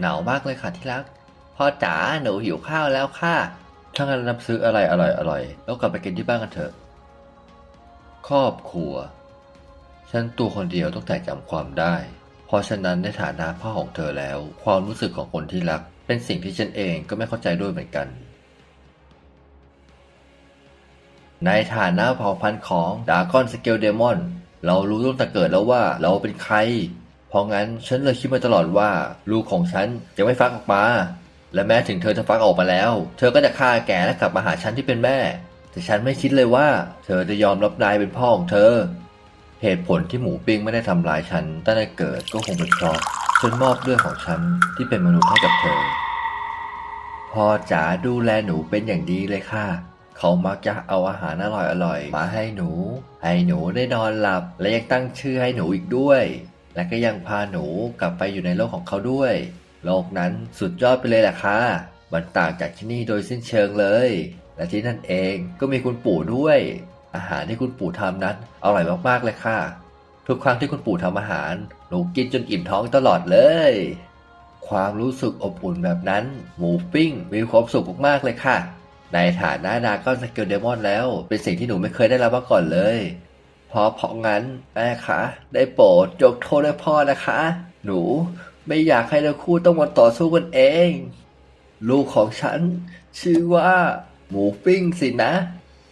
หนาวมากเลยค่ะที่รัก พ่อจ๋าหนูหิวข้าวแล้วค่ะ ถ้างั้นรับซื้ออะไรอร่อยอร่อยๆแล้วกลับไปกินที่บ้านกันเถอะ ครอบครัว ฉันตัวคนเดียวต้องแต่จำความได้ เพราะฉะนั้นในฐานะพ่อของเธอแล้ว ความรู้สึกของคนที่รัก เป็นสิ่งที่ฉันเองก็ไม่เข้าใจด้วยเหมือนกัน ในฐานะเผ่าพันธุ์ของดากอนสเกลเดมอนเรารู้ตั้งแต่เกิดแล้วว่าเราเป็นใคร เพราะงั้นฉันเลยคิดมาตลอดว่า ลูกของฉันจะไม่ฟักออกมา และแม้ถึงเธอจะฟักออกมาแล้ว เธอก็จะฆ่าแกและกลับมาหาฉันที่เป็นแม่ แต่ฉันไม่คิดเลยว่า เธอจะยอมรับนายเป็นพ่อของเธอ เหตุผลที่หมูปิ้งไม่ได้ทำร้ายฉันตั้งแต่เกิดก็คงเป็นเพราะฉันมอบเลือดของฉันที่เป็นมนุษย์ให้กับเธอพ่อจ๋าดูแลหนูเป็นอย่างดีเลยค่ะ เขามักจะเอาอาหารอร่อยๆมาให้หนู ให้หนูได้นอนหลับและยังตั้งชื่อให้หนูอีกด้วย และก็ยังพาหนูกลับไปอยู่ในโลกของเขาด้วย โลกนั้นสุดยอดไปเลยแหละค่ะมันต่างจากที่นี่โดยสิ้นเชิงเลย และที่นั่นเองก็มีคุณปู่ด้วย อาหารที่คุณปู่ทำนั้นอร่อยมากๆเลยค่ะ ทุกครั้งที่คุณปู่ทำอาหาร หนูกินจนอิ่มท้องตลอดเลย ความรู้สึกอบอุ่นแบบนั้น หมูปิ้งมีความสุขมากๆเลยค่ะ ในฐานะดาก้อนสเกลเดมอนแล้ว เป็นสิ่งที่หนูไม่เคยได้รับมาก่อนเลย พราะเพราะงั้นแม่คะได้โปรดยกโทษให้พ่อนะคะ หนูไม่อยากให้ทั้งคู่ต้องมาต่อสู้กันเอง ลูกของฉัน ชื่อว่า หมูปิ้งสินะ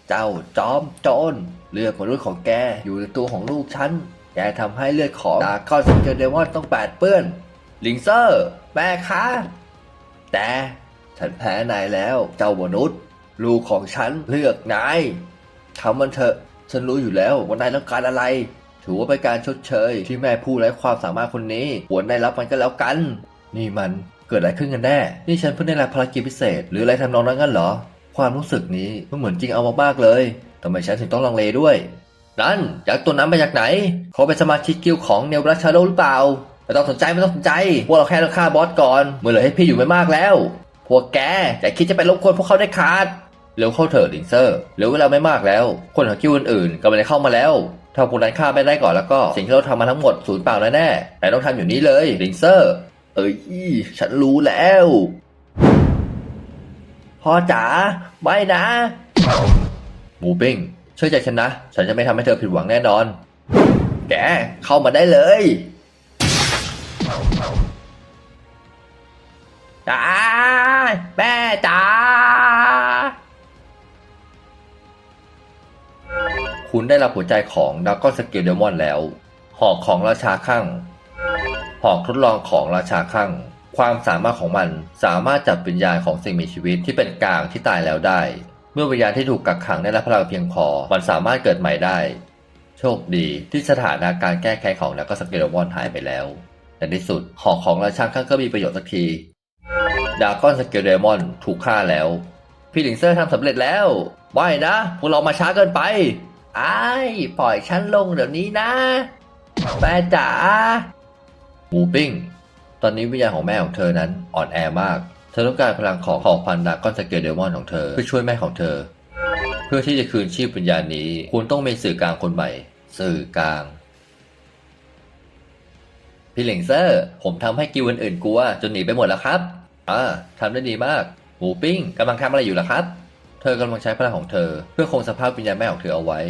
เจ้าจอมโจรเลือดมนุษย์ของแกอยู่ในตัวของลูกฉันแกทำให้เลือดของดาก้อนสเกลเดมอนต้องแปดเปื้อนลิงเซอร์แม่คะแต่ฉันแพ้นายแล้วเจ้ามนุษย์ ลูกของฉันเลือกนายทำมันเถอะ ฉันรู้อยู่แล้วว่านายต้องการอะไร ถือว่าเป็นการชดเชย ที่แม่ผู้ไร้ความสามารถคนนี้ควรได้รับมันก็แล้วกัน นี่มันเกิดอะไรขึ้นกันแน่ นี่ฉันเพิ่งได้รับภารกิจพิเศษ หรืออะไรทำนองนั้นกันเหรอ ความรู้สึกนี้มันเหมือนจริงเอามากๆเลยทำไมฉันถึงต้องลังเลด้วยนั่นจากตัวนั้นมาจากไหน เขาเป็นสมาชิกกิลของเนลรัชชาโลหรือเปล่าไม่ต้องสนใจไม่ต้องสนใจ พวกเราแค่ต้องฆ่าบอสก่อนเมื่อเหลือให้พี่อยู่ไม่มากแล้ว พวกแกอย่าคิดจะไปรบกวนพวกเขาได้ขาด เร็วเข้าเถอะลิงเซอร์เหลือเวลาไม่มากแล้ว คนของกิลด์อื่นๆกำลังจะเข้ามาแล้ว ถ้าพวกนั้นฆ่าไม่ได้ก่อนแล้วก็สิ่งที่เราทำมาทั้งหมดสูญเปล่าแน่ๆแต่ต้องทำอยู่นี้เลยลิงเซอร์ เอ้ยฉันรู้แล้วพ่อจ๋าไม่นะหมูปิ้งเชื่อใจฉันนะ ฉันจะไม่ทำให้เธอผิดหวังแน่นอน แกเข้ามาได้เลยจ๋าแม่จ๋า คุณได้รับหัวใจของดากอนสเกลเดมอนแล้ว หอกของราชาข้างหอกทดลองของราชาข้างความสามารถของมันสามารถจับวิญญาณของสิ่งมีชีวิตที่เป็นกลางที่ตายแล้วได้ เมื่อวิญญาณที่ถูกกักขังได้รับพลังเพียงพอ มันสามารถเกิดใหม่ได้ โชคดีที่สถานะการแก้แค้นของนักสเกลวอนหายไปแล้วในที่สุดหอกของราชาข้างก็มีประโยชน์สักทีดากอนสเกลเดมอนถูกฆ่าแล้ว พี่ลิงเซอร์ทำสำเร็จแล้วไม่นะพวกเรามาช้าเกินไป ไอ้ปล่อยฉันลงเดี๋ยวนี้นะแม่จ๋าหมูปิ้ง ตอนนี้วิญญาณของแม่ของเธอนั้นอ่อนแอมาก เธอต้องการพลังของเผ่าพันดากอนสเกลเดมอนของเธอเพื่อช่วยแม่ของเธอ เพื่อที่จะคืนชีพวิญญาณนี้ คุณต้องมีสื่อกลางคนใหม่ สื่อกลางพี่เหลิงเซอร์ ผมทำให้กิวอื่นๆกลัวจนหนีไปหมดแล้วครับอ่าทำได้ดีมาก หมูปิ้งกำลังทำอะไรอยู่ล่ะครับ ธอกำลังใช้พลังของเธอ เพื่อคงสภาพวิญญาณแม่ของเธอเอาไว้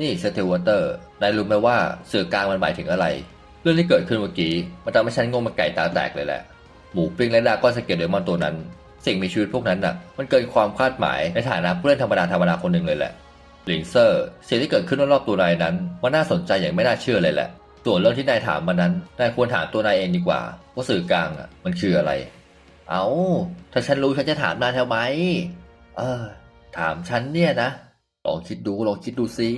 นี่สเตลวอเตอร์ นายรู้ไหมว่าสื่อกลางมันหมายถึงอะไร เรื่องที่เกิดขึ้นเมื่อกี้มันทำให้ฉันงงมาไก่ตาแตกเลยแหละ หมูปิ้งและดาก้อนสเกลเดมอนตัวนั้น สิ่งมีชีวิตพวกนั้นน่ะ มันเกินความคาดหมายในฐานะผู้เล่นธรรมดาธรรมดาคนหนึ่งเลยแหละลิงเซอร์สิ่งที่เกิดขึ้นรอบๆตัวนายนั้นมันน่าสนใจอย่างไม่น่าเชื่อเลยแหละส่วนเรื่องที่นายถามมานั้น นายควรถามตัวนายเองดีกว่า ว่าสื่อกลางอะมันคืออะไร เอาถ้าฉันรู้ฉันจะถามนายทำไม เออ ถามฉันเนี่ยนะ ลองคิดดูลองคิดดูสิ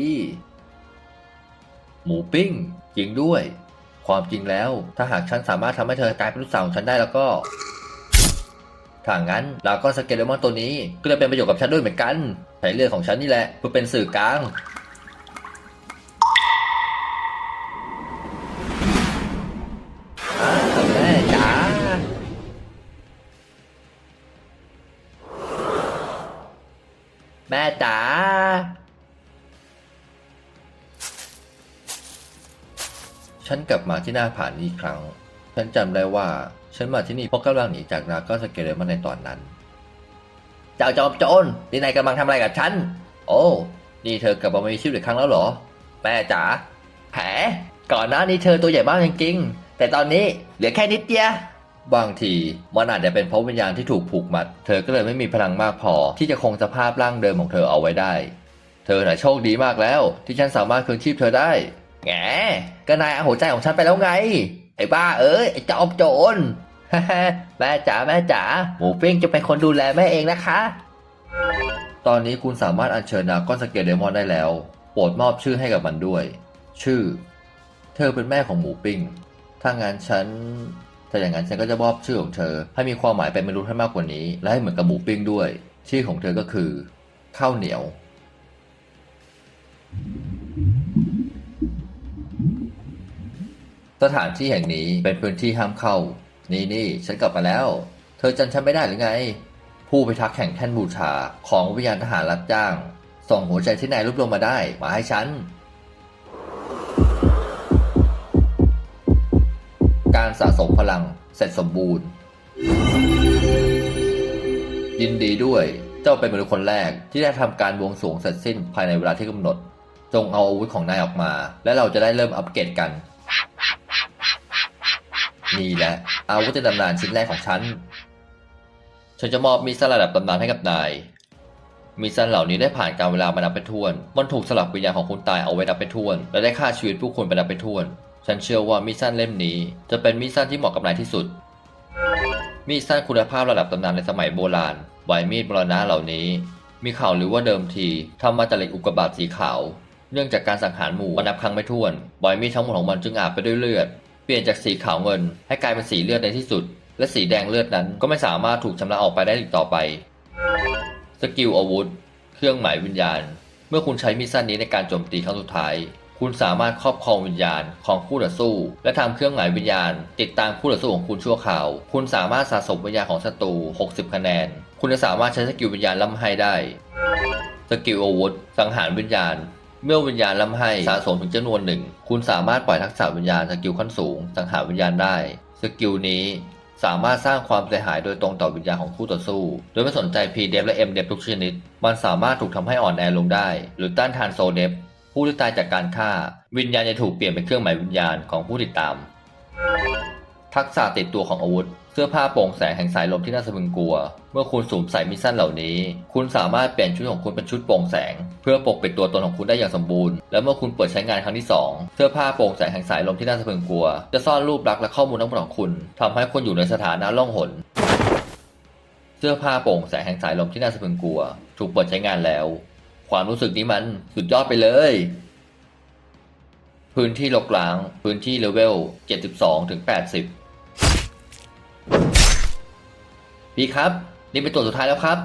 หมูปิ้ง จริงด้วย ความจริงแล้ว ถ้าหากฉันสามารถทำให้เธอกลายเป็นลูกสาวของฉันได้แล้วก็ถ้างั้นดราก้อนสเกลเลมอนตัวนี้ก็จะเป็นประโยชน์กับฉันด้วยเหมือนกัน ใช้เลือดของฉันนี่แหละเพื่อเป็นสื่อกลาง ฉันกลับมาที่หน้าผานี้อีกครั้ง ฉันจำได้ว่าฉันมาที่นี่เพราะกำลังหนีจากนาก็สเกเลมันในตอนนั้น เจ้าจอมโจรนี่นายกำลังทำอะไรกับฉัน โอ้ นี่เธอกลับมามีชีวิตอีกครั้งแล้วเหรอ แม่จ๋า แผล ก่อนหน้านี้เธอตัวใหญ่มากจริงๆ แต่ตอนนี้เหลือแค่นิดเดียว บางทีมันอาจจะเป็นเพราะวิญญาณที่ถูกผูกมัด เธอก็เลยไม่มีพลังมากพอที่จะคงสภาพร่างเดิมของเธอเอาไว้ได้ เธอน่ะโชคดีมากแล้ว ที่ฉันสามารถคืนชีพเธอได้ แงก็นายเอาหัวใจของฉันไปแล้วไง ไอ้บ้าเอ้ยไอ้จอมโจรแม่จ๋าแม่จ๋าหมูปิ้งจะเป็นคนดูแลแม่เองนะคะ ตอนนี้คุณสามารถอัญเชิญดาก้อนสเกลเดมอนได้แล้ว โปรดมอบชื่อให้กับมันด้วย ชื่อ เธอเป็นแม่ของหมูปิ้ง ถ้างั้นฉันถ้าอย่างนั้นฉันก็จะมอบชื่อของเธอ ให้มีความหมายเป็นมนุษย์ให้มากกว่านี้ และให้เหมือนกับหมูปิ้งด้วย ชื่อของเธอก็คือข้าวเหนียว สถานที่แห่งนี้เป็นพื้นที่ห้ามเข้า นี่นี่ฉันกลับมาแล้ว เธอจำฉันไม่ได้หรือไง ผู้พิทักษ์แห่งแท่นบูชาของวิญญาณทหารรับจ้าง ส่งหัวใจที่นายรวบรวมมาได้มาให้ฉัน การสะสมพลังเสร็จสมบูรณ์ ยินดีด้วย เจ้าเป็นมนุษย์คนแรกที่ได้ทำการบวงสรวงเสร็จสิ้นภายในเวลาที่กำหนด จงเอาอาวุธของนายออกมา และเราจะได้เริ่มอัปเกรดกัน นี่แหละอาวุธในตำนานชิ้นแรกของฉัน ฉันจะมอบมีดสั้นระดับตำนานให้กับนาย มีดสั้นเหล่านี้ได้ผ่านการเวลามานับไปถ้วน มันถูกสลับวิญญาณของคุณตายเอาไว้นับไปถ้วน และได้ฆ่าชีวิตผู้คนไปนับไปถ้วน ฉันเชื่อว่ามีดสั้นเล่มนี้ จะเป็นมีดสั้นที่เหมาะกับนายที่สุด มีดสั้นคุณภาพระดับตำนานในสมัยโบราณใบมีดมรณะเหล่านี้ มีข่าวหรือว่าเดิมทีทำมาจากเหล็กอุกกาบาตสีขาวเนื่องจากการสังหารหมู่มานับครั้งไม่ถ้วนใบมีดทั้งหมดของมันจึงอาบไปด้วยเลือด เปลี่ยนจากสีขาวเงิน ให้กลายเป็นสีเลือดในที่สุด และสีแดงเลือดนั้นก็ไม่สามารถถูกชำระออกไปได้อีกต่อไปสกิลอาวุธ เครื่องหมายวิญญาณ เมื่อคุณใช้มีดสั้นนี้ในการโจมตีครั้งสุดท้าย คุณสามารถครอบครองวิญญาณของคู่ต่อสู้ และทำเครื่องหมายวิญญาณ ติดตามคู่ต่อสู้ของคุณชั่วคราว คุณสามารถสะสมวิญญาณของศัตรู 60 คะแนน คุณจะสามารถใช้สกิลวิญญาณล่ำไห้ได้ สกิลอาวุธ สังหารวิญญาณ เมื่อวิญญาณล่ำไห้สะสมถึงจำนวนหนึ่ง คุณสามารถปล่อยทักษะวิญญาณสกิลขั้นสูง สังหารวิญญาณได้ สกิลนี้สามารถสร้างความเสียหายโดยตรงต่อวิญญาณของคู่ต่อสู้ โดยไม่สนใจ P เดฟและ M เดฟทุกชนิด มันสามารถถูกทำให้อ่อนแอลงได้ หรือต้านทานโซเดฟผู้ที่ตายจากการฆ่า วิญญาณจะถูกเปลี่ยนเป็นเครื่องหมายวิญญาณของผู้ติดตาม ทักษะติดตัวของอาวุธ เสื้อผ้าโปร่งแสงแห่งสายลมที่น่าสะพรึงกลัว เมื่อคุณสวมใส่มิสซันเหล่านี้ คุณสามารถเปลี่ยนชุดของคุณเป็นชุดโปร่งแสง เพื่อปกปิดตัวตนของคุณได้อย่างสมบูรณ์ และเมื่อคุณเปิดใช้งานครั้งที่ 2 เสื้อผ้าโปร่งแสงแห่งสายลมที่น่าสะพรึงกลัว จะซ่อนรูปลักษณ์และข้อมูลทั้งหมดของคุณทำให้คุณอยู่ในสถานะล่องหนเสื้อผ้าโปร่งแสงแห่งสายลมที่น่าสะพรึงกลัว ถูกเปิดใช้งานแล้ว ความรู้สึกนี้มันสุดยอดไปเลย พื้นที่ลกล้าง พื้นที่เลเวล 72 ถึง 80 พี่ครับ นี่เป็นตัวสุดท้ายแล้วครับ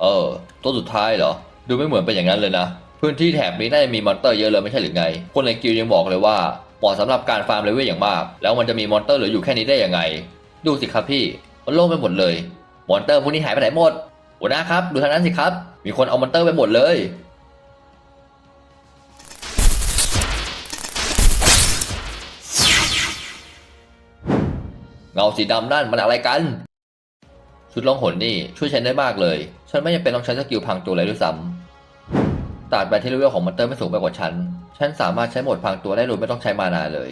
เออ ตัวสุดท้ายเหรอ ดูไม่เหมือนเป็นอย่างนั้นเลยนะ พื้นที่แถบนี้น่าจะมีมอนเตอร์เยอะเลยไม่ใช่หรือไง คนในกิลยังบอกเลยว่าเหมาะสำหรับการฟาร์มเลเวลอย่างมาก แล้วมันจะมีมอนเตอร์เหลืออยู่แค่นี้ได้ยังไง ดูสิครับพี่ มันโล่งไปหมดเลย มอนเตอร์พวกนี้หายไปไหนหมดหัวหน้าครับ ดูทางนั้นสิครับ มีคนเอามอนเตอร์ไปหมดเลย เงาสีดำนั่นมันอะไรกัน ชุดล่องหนนี่ช่วยฉันได้มากเลย ฉันไม่จำเป็นต้องใช้สกิลพังตัวเลยด้วยซ้ำตราดไปที่เลเวลของมอนเตอร์ไม่สูงไปกว่าฉัน ฉันสามารถใช้โหมดพังตัวได้โดยไม่ต้องใช้มานาเลย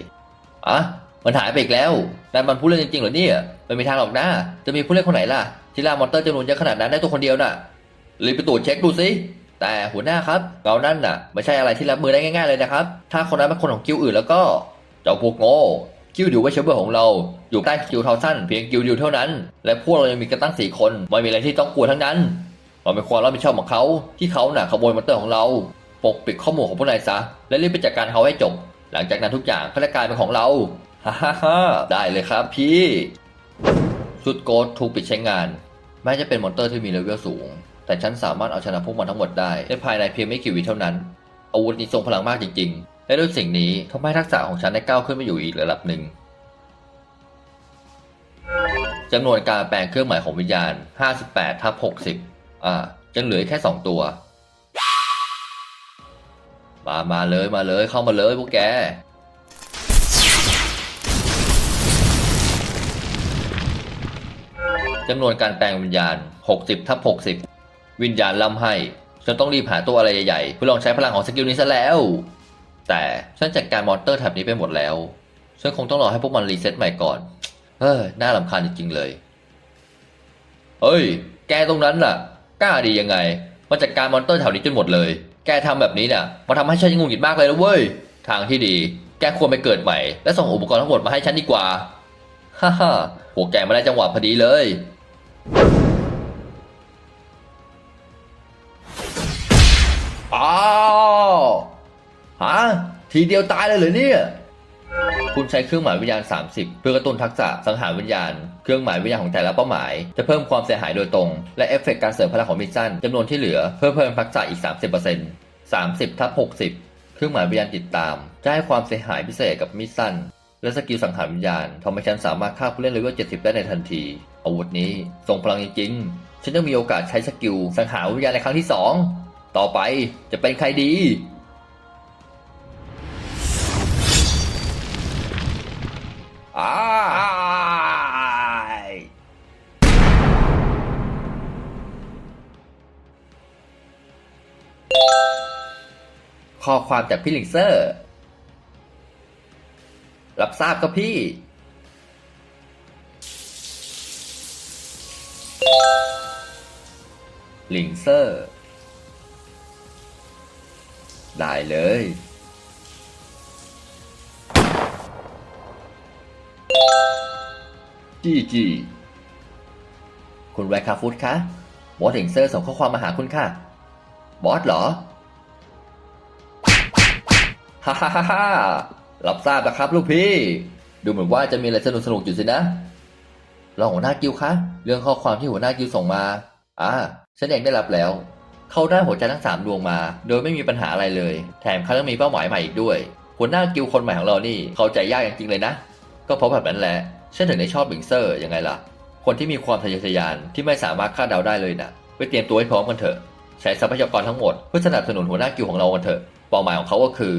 อะมันหายไปอีกแล้วนั่นมันผู้เล่นจริงๆเหรอเนี่ยไม่มีทางหรอกนะ จะมีผู้เล่นคนไหนล่ะ ที่ล่ามอนเตอร์จำนวนเยอะขนาดนั้นได้ตัวคนเดียวน่ะรีบไปตรวจเช็คดูสิแต่หัวหน้าครับเงานั่นน่ะ ไม่ใช่อะไรที่รับมือได้ง่ายๆเลยนะครับ ถ้าคนนั้นเป็นคนของกิลอื่นแล้วก็ เจ้าพวกโง่ กิลด์ดิวเวชเบอร์ของเราอยู่ใต้กิลด์เทาสั้นเพียงกิลด์เดียวเท่านั้น และพวกเรายังมีกันตั้งสี่คนไม่มีอะไรที่ต้องกลัวทั้งนั้น เราเป็นความรับผิดชอบของเขาที่เขาน่ะขโมยมอนเตอร์ของเรา ปกปิดข้อมูลของพวกนายซะและรีบไปจัดการเขาให้จบ หลังจากนั้นทุกอย่างก็จะกลายเป็นของเราฮ่าฮ่าฮ่าได้เลยครับพี่ชุดโกดถูกปิดใช้งาน แม้จะเป็นมอนเตอร์ที่มีเลเวลสูง แต่ฉันสามารถเอาชนะพวกมันทั้งหมดได้ในภายในเพียงไม่กี่วิเท่านั้นอาวุธนี้ทรงพลังมากจริงๆ และด้วยสิ่งนี้ทำให้ทักษะของฉันได้ก้าวขึ้นไปอยู่อีกระดับหนึ่งจำนวนการแปลงเครื่องหมายของวิญญาณ 58ทับ60 อ่ายังเหลือแค่ 2 ตัว มา มาเลยมาเลยเข้ามาเลยพวกแก จำนวนการแปลงวิญญาณ 60ทับ60 วิญญาณล่ำให้ ฉันต้องรีบหาตัวอะไรใหญ่ๆเพื่อลองใช้พลังของสกิลนี้ซะแล้ว แต่ฉันจัดการมอนเตอร์แถบนี้ไปหมดแล้วฉันคงต้องรอให้พวกมันรีเซ็ตใหม่ก่อน เฮ้ยน่าลำคาญจริงๆเลย เฮ้ย แกตรงนั้นน่ะ กล้าดียังไง มาจัดการมอนเตอร์แถวนี้จนหมดเลย แกทำแบบนี้น่ะ มาทำให้ฉันงุนหงิดมากเลยนะเว้ย ทางที่ดี แกควรไปเกิดใหม่ และส่งอุปกรณ์ทั้งหมดมาให้ฉันดีกว่า ฮ่าฮ่าพวแกมาได้จังหวะพอดีเลยอ้าว ฮะทีเดียวตายเลยเหรอเนี่ยคุณใช้เครื่องหมายวิญญาณ 30 เพื่อกระตุ้นทักษะสังหารวิญญาณ เครื่องหมายวิญญาณของแต่ละเป้าหมาย จะเพิ่มความเสียหายโดยตรง และเอฟเฟกต์การเสริมพลังของมิชชั่นจำนวนที่เหลือเพื่อเพิ่มทักษะอีก 30% 30ทับ60 เครื่องหมายวิญญาณติดตาม จะให้ความเสียหายพิเศษกับมิชชั่น และสกิลสังหารวิญญาณทำให้ฉันสามารถฆ่าผู้เล่นเลเวล70 ได้ในทันที อาวุธนี้ทรงพลังจริงๆฉันจะมีโอกาสใช้สกิลสังหารวิญญาณในครั้งที่สองต่อไปจะเป็นใครดี อ้ายข้อความจากพี่ลิงเซอร์ รับทราบครับพี่ ลิงเซอร์ ได้เลย จีจีคุณแวคาฟุตคะบอสเฮงเซอร์ส่งข้อความมาหาคุณค่ะ บอสเหรอ ฮ่าฮ่าฮ่ารับทราบแล้วครับลูกพี่ ดูเหมือนว่าจะมีอะไรสนุกสนุกอยู่สินะรองหัวหน้ากิวคะ เรื่องข้อความที่หัวหน้ากิวส่งมา อ่า ฉันเองได้รับแล้ว เขาได้หัวใจทั้งสามดวงมา โดยไม่มีปัญหาอะไรเลย แถมเขายังมีเป้าหมายใหม่อีกด้วย หัวหน้ากิวคนใหม่ของเรานี่ เข้าใจยากจริงๆเลยนะ ก็เพราะแบบนั้นแหละ ฉันถึงได้ชอบบิงเซอร์ยังไงล่ะ คนที่มีความทะเยอทะยานที่ไม่สามารถคาดเดาได้เลยนะไปเตรียมตัวให้พร้อมกันเถอะ ใช้ทรัพยากรทั้งหมดเพื่อสนับสนุนหัวหน้ากิวของเรากันเถอะ เป้าหมายของเขาก็คือ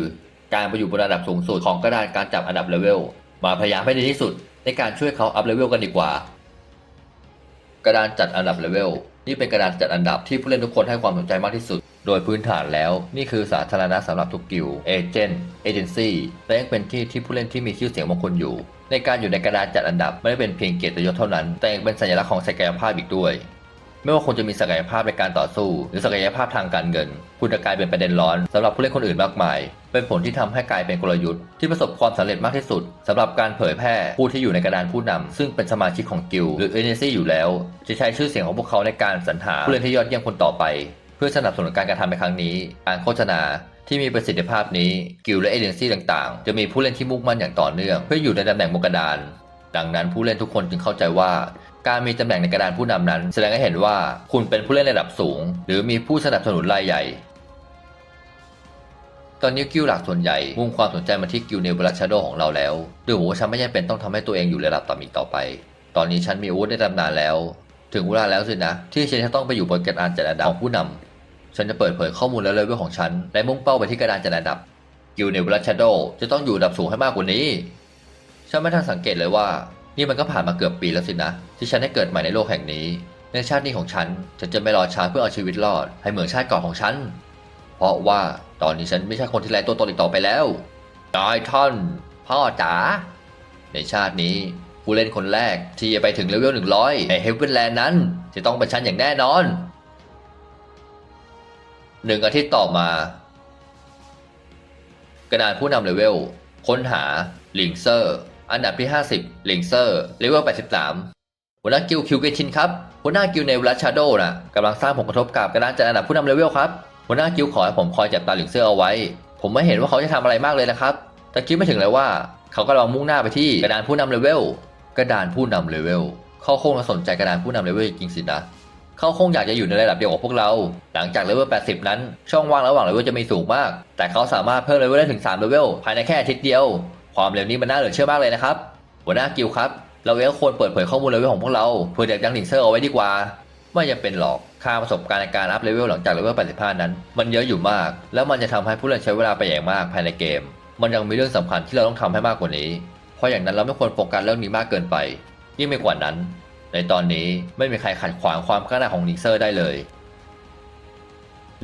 การไปอยู่บนระดับสูงสุดของกระดานการจับอันดับเลเวล มาพยายามให้ดีที่สุด ในการช่วยเขาอัพเลเวลกันดีกว่า กระดานจัดอันดับเลเวลนี่เป็นกระดานจัดอันดับที่ผู้เล่นทุกคนให้ความสนใจมากที่สุด โดยพื้นฐานแล้ว นี่คือสาธารณะสำหรับทุกกิลเอเจนต์เอเจนซี่และยังเป็นที่ที่ผู้เล่นที่มีชื่อเสียงบางคนอยู่ ในการอยู่ในกระดานจัดอันดับไม่ได้เป็นเพียงเกียรติยศเท่านั้น แต่ยังเป็นสัญลักษณ์ของศักยภาพอีกด้วย ไม่ว่าคุณจะมีศักยภาพในการต่อสู้ หรือศักยภาพทางการเงิน คุณจะกลายเป็นประเด็นร้อนสำหรับผู้เล่นคนอื่นมากมาย เป็นผลที่ทำให้กลายเป็นกลยุทธ์ที่ประสบความสำเร็จมากที่สุดสำหรับการเผยแพร่ผู้ที่อยู่ในกระดานผู้นำซึ่งเป็นสมาชิกของกิลหรือเอเจนซี่อยู่แล้ว จะใช้ชื่อเสียงของพวกเขาในการสรรหาผู้เล่นที่ยอดเยี่ยมคนต่อไป เพื่อสนับสนุนการกระทำในครั้งนี้ การโฆษณา ที่มีประสิทธิภาพนี้กิลและเอเจนซี่ต่างๆ จะมีผู้เล่นที่มุ่งมั่นอย่างต่อเนื่อง เพื่ออยู่ในตำแหน่งบนกระดาน ดังนั้นผู้เล่นทุกคนจึงเข้าใจว่าการมีตำแหน่งในกระดานผู้นำนั้น แสดงให้เห็นว่าคุณเป็นผู้เล่นระดับสูง หรือมีผู้สนับสนุนรายใหญ่ ตอนนี้กิลหลักส่วนใหญ่มุ่งความสนใจมาที่กิลด์เนเวลัชโดของเราแล้วดูเหมือนว่าฉันไม่จำเป็นต้องทำให้ตัวเองอยู่ระดับต่ำอีกต่อไป ตอนนี้ฉันมีอาวุธในตำนานแล้ว ถึงเวลาแล้วสินะ ที่ฉันจะต้องไปอยู่บนกระดานจัดอันดับของผู้นำ ฉันจะเปิดเผยข้อมูลและเลเวลของฉัน และมุ่งเป้าไปที่กระดานจัดอันดับ กิลด์เนวลัชโดจะต้องอยู่ระดับสูงให้มากกว่านี้ ฉันไม่ทันสังเกตเลยว่า นี่มันก็ผ่านมาเกือบปีแล้วสินะ ที่ฉันได้เกิดใหม่ในโลกแห่งนี้ ในชาตินี้ของฉันฉันจะไม่รอช้าเพื่อเอาชีวิตรอด ให้เหมือนชาติก่อนของฉัน เพราะว่าตอนนี้ฉันไม่ใช่คนที่ไร้ตัวตนอีกต่อไปแล้วนายท่านพ่อจ๋าในชาตินี้ผู้เล่นคนแรกที่จะไปถึงเลเวล100ในเฮเวนแลนด์นั้น จะต้องเป็นฉันอย่างแน่นอน หนึ่งอาทิตย์ต่อมา กระดานผู้นำเลเวล ค้นหาลิงเซอร์ อันดับที่ 50ลิงเซอร์เลเวล 83 หัวหน้ากิลคิวเกชินครับหัวหน้ากิลในเวลชาโดนะกำลังสร้างผลกระทบกับกระดานจัดอันดับผู้นำเลเวลครับหัวหน้ากิลขอให้ผมคอยจับตาลิงเซอร์เอาไว้ ผมไม่เห็นว่าเขาจะทำอะไรมากเลยนะครับ แต่คิดไม่ถึงเลยว่า เขากำลังมุ่งหน้าไปที่กระดานผู้นำเลเวลกระดานผู้นำเลเวลเขาคงจะสนใจกระดานผู้นำเลเวลจริงสินะ เขาคงอยากจะอยู่ในระดับเดียวกับพวกเรา หลังจากเลเวล 80 นั้น ช่องว่างระหว่างเลเวลจะมีสูงมาก แต่เขาสามารถเพิ่มเลเวลได้ถึง 3 เลเวลภายในแค่อาทิตย์เดียว ความเร็วนี้มันน่าเหลือเชื่อมากเลยนะครับ หัวหน้ากิลครับ เราเองก็ควรเปิดเผยข้อมูลเลเวลของพวกเราเพื่อจะยังลิงเซอร์เอาไว้ดีกว่า ไม่จะเป็นหรอก ค่าประสบการณ์ในการอัพเลเวลหลังจากเลเวล 85 นั้น มันเยอะอยู่มาก แล้วมันจะทำให้ผู้เล่นใช้เวลาไปอย่างมากภายในเกม มันยังมีเรื่องสำคัญที่เราต้องทำให้มากกว่านี้ เพราะอย่างนั้นเราไม่ควรโฟกัสเรื่องนี้มากเกินไป ยิ่งไปกว่านั้น ในตอนนี้ไม่มีใครขัดขวางความก้าวหน้าของลิงเซอร์ได้เลย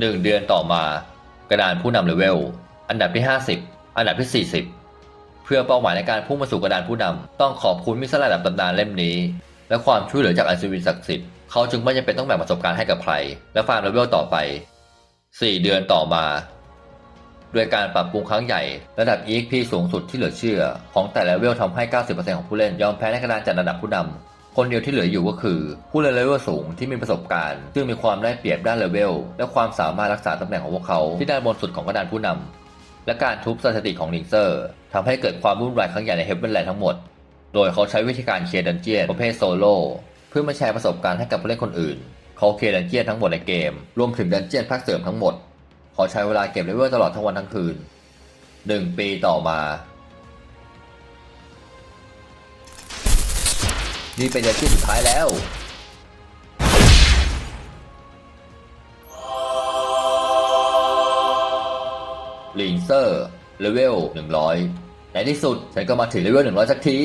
หนึ่งเดือนต่อมากระดานผู้นำเลเวล อันดับที่ 50 อันดับที่ 40 เพื่อเป้าหมายในการพุ่งมาสู่กระดานผู้นำต้องขอบคุณมิสลาดับตำนานเล่มนี้ และความช่วยเหลือจากอัศวินศักดิ์สิทธิ์เขาจึงไม่จำเป็นต้องแบ่งประสบการณ์ให้กับใคร และฟาร์มเลเวลต่อไป 4 เดือนต่อมาด้วยการปรับปรุงครั้งใหญ่ระดับ EXP สูงสุดที่เหลือเชื่อ ของแต่ละเลเวลทำให้ 90%ของผู้เล่นยอมแพ้ในกระดานจัดระดับผู้นำ คนเดียวที่เหลืออยู่ก็คือผู้เล่นเลเวลสูงที่มีประสบการณ์ ซึ่งมีความได้เปรียบด้านเลเวล และความสามารถรักษาตำแหน่งของพวกเขาที่ด้านบนสุดของกระดานผู้นำและการทุบสถิติของลิงเซอร์ทำให้เกิดความวุ่นวายครั้งใหญ่ในเฮฟเวนแลนด์ทั้งหมด โดยเขาใช้วิธีการเคลียร์ดันเจียนประเภทโซโล่เพื่อมาแชร์ประสบการณ์ให้กับผู้เล่นคนอื่น เขาเคลียร์ดันเจียนทั้งหมดในเกม รวมถึงดันเจียนภาคเสริมทั้งหมดเขาใช้เวลาเก็บเลเวลตลอดทั้งวันทั้งคืนหนึ่งปีต่อมา นี่เป็นดันเจียนสุดท้ายแล้ว ลิงเซอร์เลเวล100ในที่สุดฉันก็มาถึงเลเวล100 สักที